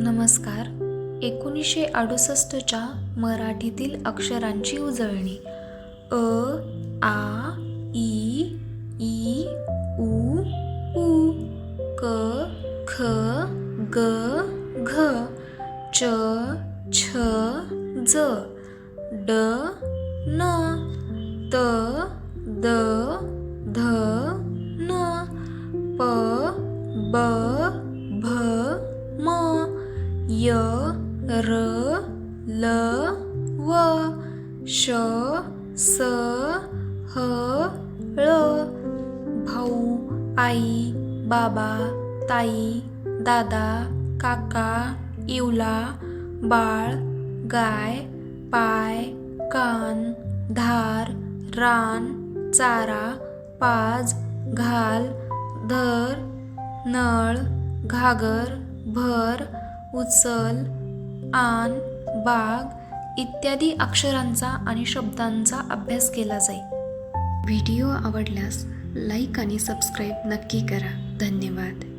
नमस्कार. एकोणीसशे अडुसष्टच्या मराठीतील अक्षरांची उजळणी. अ आ ई ई उ ऊ क ख ग घ च छ ज ड न त द ध न प ब य र ल व श स ह ळ. भाऊ आई बाबा ताई दादा काका इवला बाळ गाय पाय कान धार रान चारा पाज घाल धर नळ घागर भर उचल आन बाग इत्यादी अक्षरांचा आणि शब्दांचा अभ्यास केला जाईल व्हिडिओ आवडल्यास लाईक आणि सबस्क्राईब नक्की करा. धन्यवाद.